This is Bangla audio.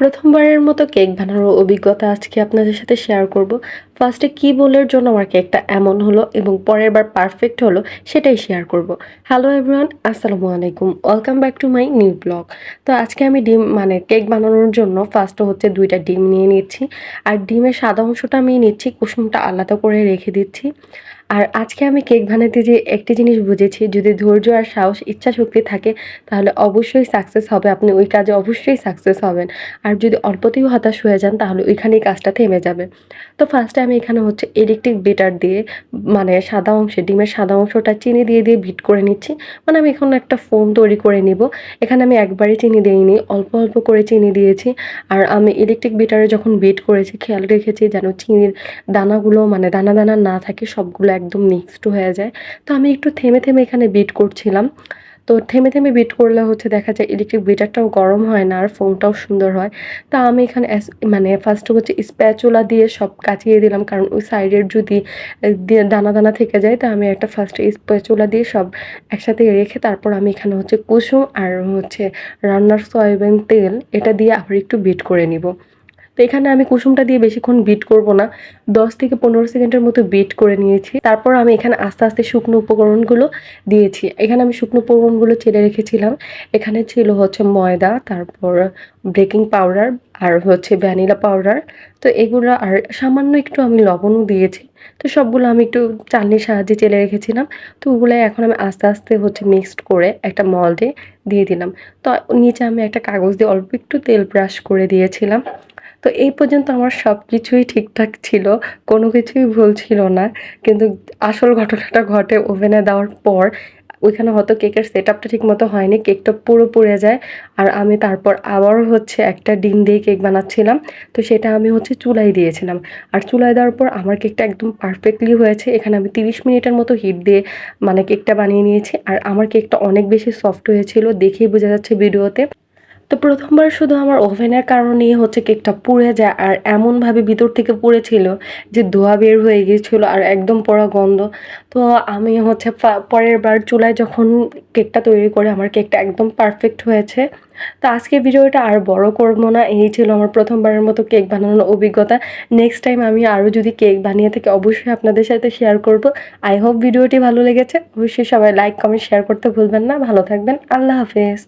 প্রথমবারের মতো কেক বানানোর অভিজ্ঞতা আজকে আপনাদের সাথে শেয়ার করব। ফার্স্টে কী বলের জন্য আমার কেকটা এমন হলো এবং পরের বার পারফেক্ট হলো, সেটাই শেয়ার করব। হ্যালো এভরিওয়ান আসসালামু আলাইকুম। Welcome back to my new blog তো আজকে আমি ডিম মানে কেক বানানোর জন্য ফার্স্টে হচ্ছে দুইটা ডিম নিয়ে নিচ্ছি। আর ডিমের সাদা অংশটা আমি নিচ্ছি, কুসুমটা আলাদা করে রেখে দিচ্ছি। আর আজকে আমি কেক বানাতে যে একটি জিনিস বুঝেছি, যদি ধৈর্য আর সাহস ইচ্ছা শক্তি থাকে, তাহলে অবশ্যই সাকসেস হবে। আপনি ওই কাজে অবশ্যই সাকসেস হবেন। আর যদি অল্পতেও হতাশ হয়ে যান, তাহলে ওইখানেই কাজটা থেমে যাবে। তো ফার্স্টে আমি এখানে হচ্ছে ইলেকট্রিক বিটার দিয়ে মানে সাদা অংশে, ডিমের সাদা অংশটা চিনি দিয়ে দিয়ে বিট করে নিচ্ছি। মানে আমি এখন একটা ফোম তৈরি করে নিব। এখানে আমি একবারই চিনি দিইনি, অল্প অল্প করে চিনি দিয়েছি। আর আমি ইলেকট্রিক বিটারে যখন বিট করেছি, খেয়াল রেখেছি যেন চিনির দানাগুলো মানে দানা দানা না থাকে, সবগুলো একদম মিক্সড হয়ে যায়। তো আমি একটু থেমে থেমে এখানে বিট করছিলাম। তো থেমে থেমে বিট করলে হচ্ছে দেখা যায় ইলেকট্রিক বিটারটাও গরম হয় না আর ফোনটাও সুন্দর হয়। তা আমি এখানে মানে ফার্স্ট হচ্ছে স্প্যাচুলা দিয়ে সব কাচিয়ে দিলাম, কারণ ওই সাইডের যদি দানা দানা থেকে যায়, তা আমি একটা ফার্স্ট স্প্যাচুলা দিয়ে সব একসাথে রেখে তারপর আমি এখানে হচ্ছে কুসুম আর হচ্ছে রান্নার সয়াবিন তেল এটা দিয়ে আবার একটু বিট করে নিব। তো এখানে আমি কুসুমটা দিয়ে বেশিক্ষণ বিট করব না। দশ থেকে পনেরো সেকেন্ডের মতো বিট করে নিয়েছি। তারপর আমি এখানে আস্তে আস্তে শুকনো উপকরণগুলো দিয়েছি। এখানে আমি শুকনো উপকরণগুলো চেলে রেখেছিলাম। এখানে ছিল হচ্ছে ময়দা, তারপর বেকিং পাউডার আর হচ্ছে ভ্যানিলা পাউডার তো এগুলো আর সামান্য একটু আমি লবণও দিয়েছি। তো সবগুলো আমি একটু চালনির সাহায্যে চেলে রেখেছিলাম। তো ওগুলো এখন আমি আস্তে আস্তে হচ্ছে মিক্সড করে একটা মল্ডে দিয়ে দিলাম। তো নিচে আমি একটা কাগজ দিয়ে অল্প একটু তেল ব্রাশ করে দিয়েছিলাম। তো এই পর্যন্ত আমার সব কিছুই ঠিকঠাক ছিল, কোনো কিছুই ভুল ছিল না। কিন্তু আসল ঘটনাটা ঘটে ওভেনে দেওয়ার পর, ওইখানে হয়তো কেকের সেট আপটা ঠিক মতো হয়নি, কেকটা পুরো পুড়ে যায়। আর আমি তারপর আবারও হচ্ছে একটা ডিম দিয়ে কেক বানাচ্ছিলাম। তো সেটা আমি হচ্ছে চুলাই দিয়েছিলাম। আর চুলায় দেওয়ার পর আমার কেকটা একদম পারফেক্টলি হয়েছে। এখানে আমি তিরিশ মিনিটের মতো হিট দিয়ে মানে কেকটা বানিয়ে নিয়েছি। আর আমার কেকটা অনেক বেশি সফট হয়েছিল, দেখেই বোঝা যাচ্ছে ভিডিওতে। তো প্রথমবার শুধু আমার ওভেনের কারণেই হচ্ছে কেকটা পুড়ে যায়, আর এমনভাবে ভিতর থেকে পুড়েছিল যে ধোয়া বের হয়ে গিয়েছিল আর একদম পড়া গন্ধ। তো আমি হচ্ছে পরের বার চুলায় যখন কেকটা তৈরি করে আমার কেকটা একদম পারফেক্ট হয়েছে। তো আজকে ভিডিওটা আর বড় করব না, এই ছিল আমার প্রথমবারের মতো কেক বানানোর অভিজ্ঞতা। নেক্সট টাইম আমি আরও যদি কেক বানিয়ে থাকি, অবশ্যই আপনাদের সাথে শেয়ার করব। আই হোপ ভিডিওটি ভালো লেগেছে। অবশ্যই সবাই লাইক কমেন্ট শেয়ার করতে ভুলবেন না। ভালো থাকবেন। আল্লাহ হাফেজ।